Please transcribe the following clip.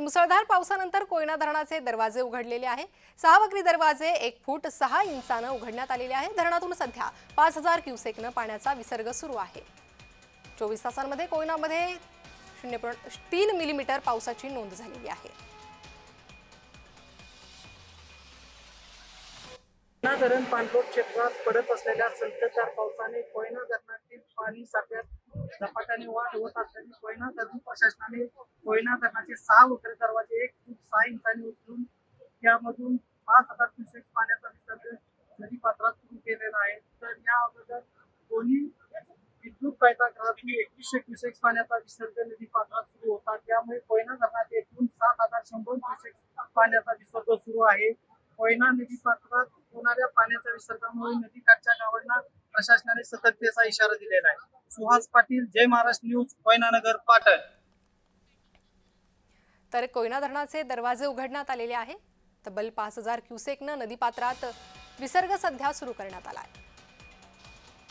तर मुसळधार पावसानंतर कोयना धरणाचे दरवाजे उघडलेले आहे. सहा वक्री दरवाजे एक फूट सहा इंचानं उघडण्यात आलेले आहे. धरणातून सध्या पाच हजार क्युसेकनं पाण्याचा विसर्ग सुरू आहे. चोवीस तासांमध्ये कोयनामध्ये शून्य पॉईंट तीन मिलीमीटर पावसाची नोंद झालेली आहे. कोयना धरण पाणलोट क्षेत्रात पडत असलेल्या संततधार पावसाने कोयना धरणातील पाणी साठ्यात झपाट्याने वाढ होत असल्याने कोयना धरण प्रशासनाने कोयना धरणाचे सहा उतरे दरवाजे एक फूट सहा इंचाने उचलून त्यामधून पाच हजार क्युसेक पाण्याचा विसर्ग नदीपात्रात सुरू केलेला आहे. तर या अगोदर दोन्ही विद्युत पैतागृहातून एकवीसशे क्युसेक पाण्याचा विसर्ग नदीपात्रात सुरू होता. त्यामुळे कोयना धरणाचे एकूण सात हजार शंभर क्युसेक पाण्याचा विसर्ग सुरू आहे. कोयना नदीपात्रात होणाऱ्या पाण्याच्या विसर्गामुळे नदीकाठच्या गावांना प्रशासनाने सतर्कतेचा इशारा दिलेला आहे. सुहास पाटील जय महाराष्ट्र न्यूज कोयनानगर पाटण. तर कोयना धरणाचे दरवाजे उघडण्यात आलेले आहे. तब्बल पाच हजार क्युसेकनं नदीपात्रात विसर्ग सध्या सुरू करण्यात आला आहे.